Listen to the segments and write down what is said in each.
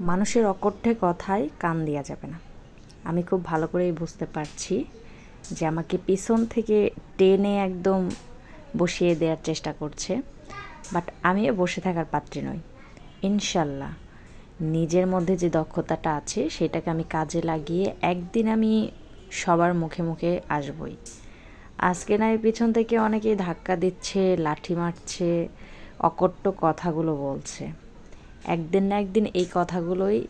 মানুষের অকঠ্যে কথায় কান দেওয়া যাবে না। আমি খুব ভালো করেই বুঝতে পারছি যে আমাকে পিছন থেকে টেনে একদম বসিয়ে দেওয়ার চেষ্টা করছে, বাট আমিও বসে থাকার পাত্রী নই। ইনশাল্লাহ, নিজের মধ্যে যে দক্ষতাটা আছে, সেটাকে আমি কাজে লাগিয়ে একদিন আমি সবার মুখে মুখে আসবই। আজকে না পিছন থেকে অনেকেই ধাক্কা দিচ্ছে, লাঠি মারছে অকট্য কথাগুলো বলছে। একদিন না একদিন এই কথাগুলোই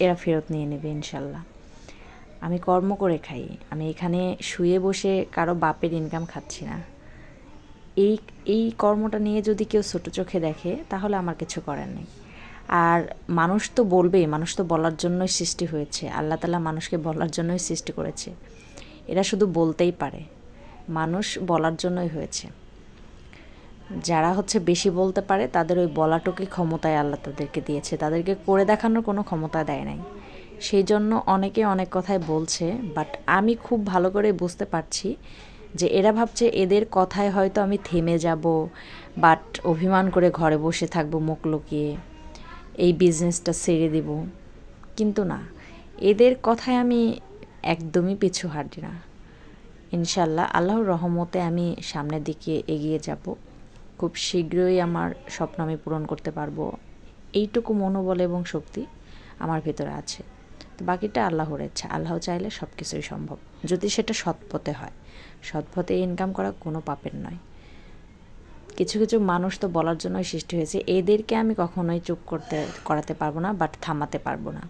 এরা ফেরত নিয়ে নেবে, ইনশাল্লাহ। আমি কর্ম করে খাই, আমি এখানে শুয়ে বসে কারও বাপের ইনকাম খাচ্ছি না। এই এই কর্মটা নিয়ে যদি কেউ ছোটো চোখে দেখে, তাহলে আমার কিছু করার নেই। আর মানুষ তো বলবেই, মানুষ তো বলার জন্যই সৃষ্টি হয়েছে। আল্লাহ তালা মানুষকে বলার জন্যই সৃষ্টি করেছে। এরা শুধু বলতেই পারে। মানুষ বলার জন্যই হয়েছে। যারা হচ্ছে বেশি বলতে পারে, তাদের ওই বলাটুকুই ক্ষমতায় আল্লাহ তাদেরকে দিয়েছে। তাদেরকে করে দেখানোর কোনো ক্ষমতা দেয় নাই। সেই জন্য অনেকে অনেক কথাই বলছে বাট আমি খুব ভালো করে বুঝতে পারছি যে এরা ভাবছে এদের কথায় হয়তো আমি থেমে যাব বাট অভিমান করে ঘরে বসে থাকব, মুখ লুকিয়ে এই বিজনেসটা ছেড়ে দেব। কিন্তু না, এদের কথায় আমি একদমই পিছু হাঁটি না। ইনশাল্লাহ আল্লাহর রহমতে আমি সামনের দিকে এগিয়ে যাব। খুব শীঘ্রই আমার স্বপ্ন আমি পূরণ করতে পারব। এইটুকু মনোবল এবং শক্তি আমার ভেতরে আছে। তো বাকিটা আল্লাহর ইচ্ছা। আল্লাহ চাইলে সব কিছুই সম্ভব। যদি সেটা সৎপথে হয়। সৎপথে ইনকাম করা কোনো পাপের নয়। কিছু কিছু মানুষ তো বলার জন্যই সৃষ্টি হয়েছে, এদেরকে আমি কখনোই চুপ করতে, করাতে পারব না বাট থামাতে পারব না।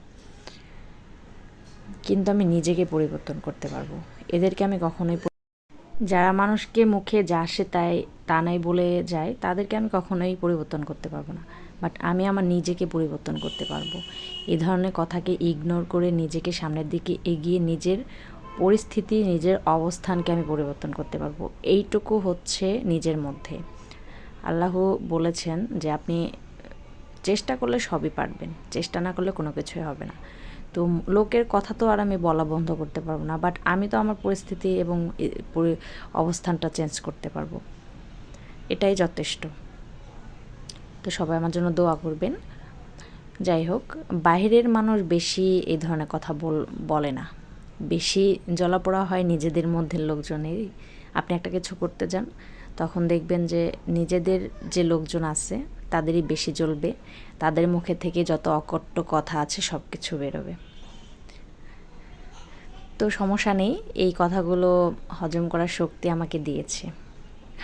কিন্তু আমি নিজেকে পরিবর্তন করতে পারব। এদেরকে আমি কখনোই যারা মানুষকে মুখে যা আসে তাই তা নাই বলে যায়, তাদেরকে আমি কখনোই পরিবর্তন করতে পারব না। বাট আমি আমার নিজেকে পরিবর্তন করতে পারব। এই ধরনের কথাকে ইগনোর করে নিজেকে সামনের দিকে এগিয়ে নিজের পরিস্থিতি, নিজের অবস্থানকে আমি পরিবর্তন করতে পারব। এইটুকু হচ্ছে নিজের মধ্যে। আল্লাহ বলেছেন যে আপনি চেষ্টা করলে সবই পারবেন, চেষ্টা না করলে কোনো কিছুই হবে না। তো লোকের কথা তো আর আমি বলা বন্ধ করতে পারব না বাট আমি তো আমার পরিস্থিতি এবং অবস্থানটা চেঞ্জ করতে পারব। এটাই যথেষ্ট। তো সবাই আমার জন্য দোয়া করবেন। যাই হোক বাইরের মানুষ বেশি এই ধরনের কথা বল, বলে না। বেশি জলাপোড়া হয় নিজেদের মধ্যে লোকজনেরই। আপনি একটা কিছু করতে যান, তখন দেখবেন যে নিজেদের যে লোকজন আছে, তাদেরই বেশি জ্বলবে। তাদের মুখে থেকে যত অকট্য কথা আছে সব কিছু বেরোবে। তো সমস্যা নেই, এই কথাগুলো হজম করার শক্তি আমাকে দিয়েছে।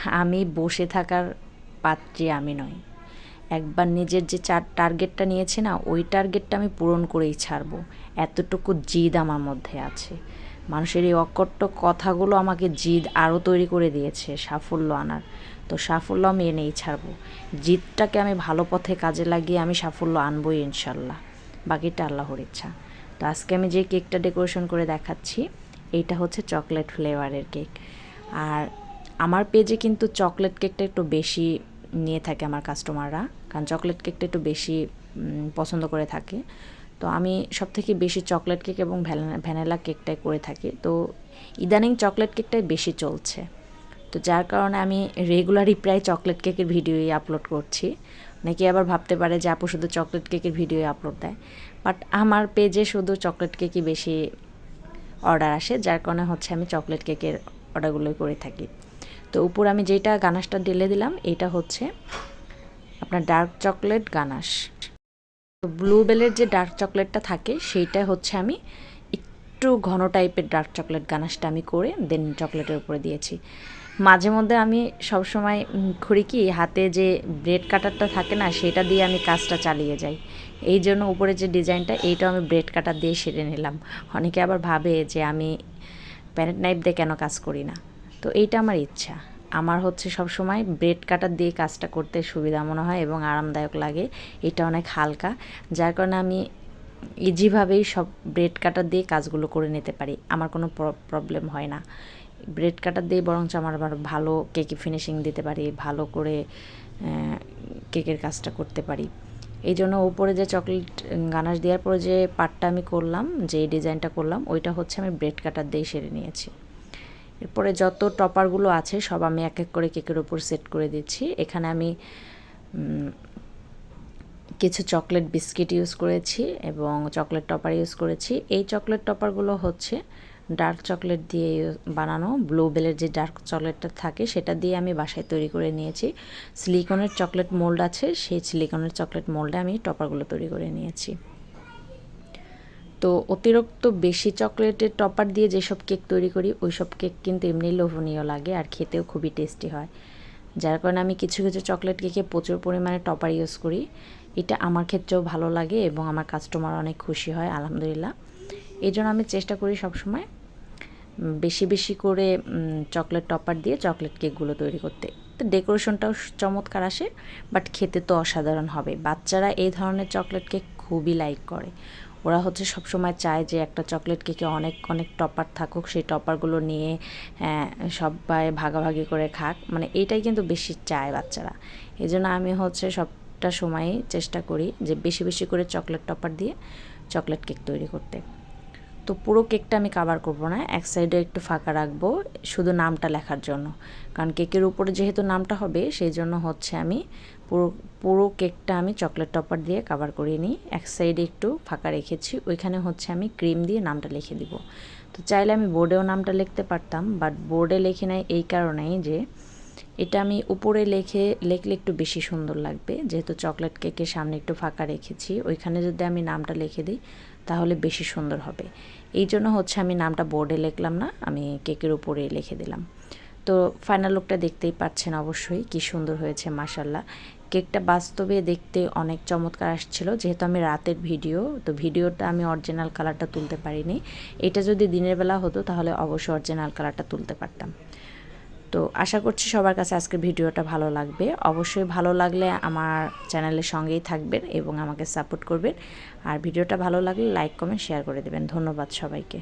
আমি বসে থাকার পাত্রী আমি নই। একবার নিজের যে চার টার্গেটটা নিয়েছে না, ওই টার্গেটটা আমি পূরণ করেই ছাড়বো। এতটুকু জিদ আমার মধ্যে আছে। মানুষের এই অকট্য কথাগুলো আমাকে জিদ আরও তৈরি করে দিয়েছে, সাফল্য আনার। তো সাফল্য আমি এনেই ছাড়বো। জিদটাকে আমি ভালো পথে কাজে লাগিয়ে আমি সাফল্য আনবই ইনশাল্লাহ। বাকিটা আল্লাহর ইচ্ছা। তো আজকে আমি যে কেকটা ডেকোরেশন করে দেখাচ্ছি, এইটা হচ্ছে চকলেট ফ্লেভারের কেক। আর আমার পেজে কিন্তু চকলেট কেকটা একটু বেশি নিয়ে থাকে আমার কাস্টমাররা কারণ চকলেট কেকটা একটু বেশি পছন্দ করে থাকে। তো আমি সব থেকে বেশি চকলেট কেক এবং ভ্যানিলা কেকটাই করে থাকি। তো ইদানিং চকলেট কেকটাই বেশি চলছে। তো যার কারণে আমি রেগুলারই প্রায় চকলেট কেকের ভিডিওই আপলোড করছি। অনেকে আবার ভাবতে পারে যে আপু শুধু চকলেট কেকের ভিডিও আপলোড দেয়। বাট আমার পেজে শুধু চকলেট কেকই বেশি অর্ডার আসে, যার কারণে হচ্ছে আমি চকলেট কেকের অর্ডারগুলোই করে থাকি। তো উপর আমি যেটা গানাশটা ঢেলে দিলাম এটা হচ্ছে আপনার ডার্ক চকলেট গানাশ। তো ব্লুবেলের যে ডার্ক চকলেটটা থাকে, সেইটা হচ্ছে আমি একটু ঘন টাইপের ডার্ক চকলেট গানাশটা আমি করে দেন চকলেটের উপরে দিয়েছি। মাঝে মধ্যে আমি সবসময় করি কি, হাতে যে ব্রেড কাটারটা থাকে না, সেটা দিয়ে আমি কাজটা চালিয়ে যাই। এই জন্য উপরে যে ডিজাইনটা, এইটাও আমি ব্রেড কাটার দিয়ে সেরে নিলাম। অনেকে আবার ভাবে যে আমি প্যানেট নাইফ দিয়ে কেন কাজ করি না। তো এইটা আমার ইচ্ছা। আমার হচ্ছে সব সময় ব্রেড কাটার দিয়ে কাজটা করতে সুবিধা মনে হয় এবং আরামদায়ক লাগে। এটা অনেক হালকা, যার কারণে আমি ইজিভাবেই সব ব্রেড কাটার দিয়ে কাজগুলো করে নিতে পারি। আমার কোনো প্রবলেম হয় না। ব্রেড কাটার দিয়ে বরঞ্চ আমার আবার ভালো কেকে ফিনিশিং দিতে পারি, ভালো করে কেকের কাজটা করতে পারি। এই জন্য উপরে যে চকলেট গানাশ দেওয়ার পরে যে পাটটা আমি করলাম, যে ডিজাইনটা করলাম, ওইটা হচ্ছে আমি ব্রেড কাটার দিয়ে সেরে নিয়েছি। এরপরে যত টপারগুলো আছে, সব আমি এক এক করে কেকের উপর সেট করে দিচ্ছি। এখানে আমি কিছু চকলেট বিস্কিট ইউজ করেছি এবং চকলেট টপার ইউজ করেছি। এই চকলেট টপারগুলো হচ্ছে ডার্ক চকলেট দিয়ে বানানো। ব্লুবেলের যে ডার্ক চকলেটটা থাকে, সেটা দিয়ে আমি বাসায় তৈরি করে নিয়েছি। সিলিকনের চকলেট মোল্ড আছে, সেই সিলিকনের চকলেট মোল্ডে আমি টপারগুলো তৈরি করে নিয়েছি। তো অতিরিক্ত বেশি চকলেটের টপার দিয়ে যেসব কেক তৈরি করি ওই সব কেক কিন্তু এমনি লোভনীয় লাগে আর খেতেও খুবই টেস্টি হয়। যার কারণে আমি কিছু কিছু চকলেট কেকে প্রচুর পরিমাণে টপার ইউজ করি। এটা আমার ক্ষেত্রেও ভালো লাগে এবং আমার কাস্টমার অনেক খুশি হয়, আলহামদুলিল্লাহ। এই জন্য আমি চেষ্টা করি সবসময় বেশি বেশি করে চকলেট টপার দিয়ে চকলেট কেকগুলো তৈরি করতে। তো ডেকোরেশনটাও চমৎকার আসে, বাট খেতে তো অসাধারণ হবে। বাচ্চারা এই ধরনের চকলেট কেক খুবই লাইক করে। ওরা হচ্ছে সবসময় চায় যে একটা চকলেট কেকে অনেক অনেক টপার থাকুক, সেই টপারগুলো নিয়ে সবাই ভাগাভাগি করে খাক। মানে এইটাই কিন্তু বেশি চায় বাচ্চারা। এই জন্য আমি হচ্ছে সবটা সময়ই চেষ্টা করি যে বেশি বেশি করে চকলেট টপার দিয়ে চকলেট কেক তৈরি করতে। তো পুরো কেকটা আমি কাভার করব না, এক সাইডে একটু ফাঁকা রাখব শুধু নামটা লেখার জন্য। কারণ কেকের উপরে যেহেতু নামটা হবে, সেই জন্য হচ্ছে আমি পুরো পুরো কেকটা আমি চকলেট টপার দিয়ে কাভার করিয়ে নিই। এক সাইডে একটু ফাঁকা রেখেছি, ওইখানে হচ্ছে আমি ক্রিম দিয়ে নামটা লিখে দিব। তো চাইলে আমি বোর্ডেও নামটা লিখতে পারতাম বাট বোর্ডে লিখে নাই এই কারণেই যে, এটা আমি উপরে লেখে, লেখলে একটু বেশি সুন্দর লাগবে। যেহেতু চকলেট কেকের সামনে একটু ফাঁকা রেখেছি, ওইখানে যদি আমি নামটা লিখে দিই, তাহলে বেশি সুন্দর হবে। এই জন্য হচ্ছে আমি নামটা বোর্ডে লিখলাম না, আমি কেকের উপরে লিখে দিলাম। তো ফাইনাল লুকটা দেখতেই পাচ্ছেন অবশ্যই, কি সুন্দর হয়েছে মাসাল্লাহ কেকটা বাস্তবে দেখতে অনেক চমৎকার আসছিল, যেহেতু আমি রাতের ভিডিও, তো ভিডিওটা আমি অরিজিনাল কালারটা তুলতে পারিনি। এটা যদি দিনের বেলা হতো, তাহলে অবশ্যই অরিজিনাল কালারটা তুলতে পারতাম। তো আশা করছি সবার কাছে আজকের ভিডিওটা ভালো লাগবে। অবশ্যই ভালো লাগলে আমার চ্যানেলের সঙ্গেই থাকবেন এবং আমাকে সাপোর্ট করবেন। আর ভিডিওটা ভালো লাগলে লাইক, কমেন্ট শেয়ার করে দেবেন। ধন্যবাদ সবাইকে।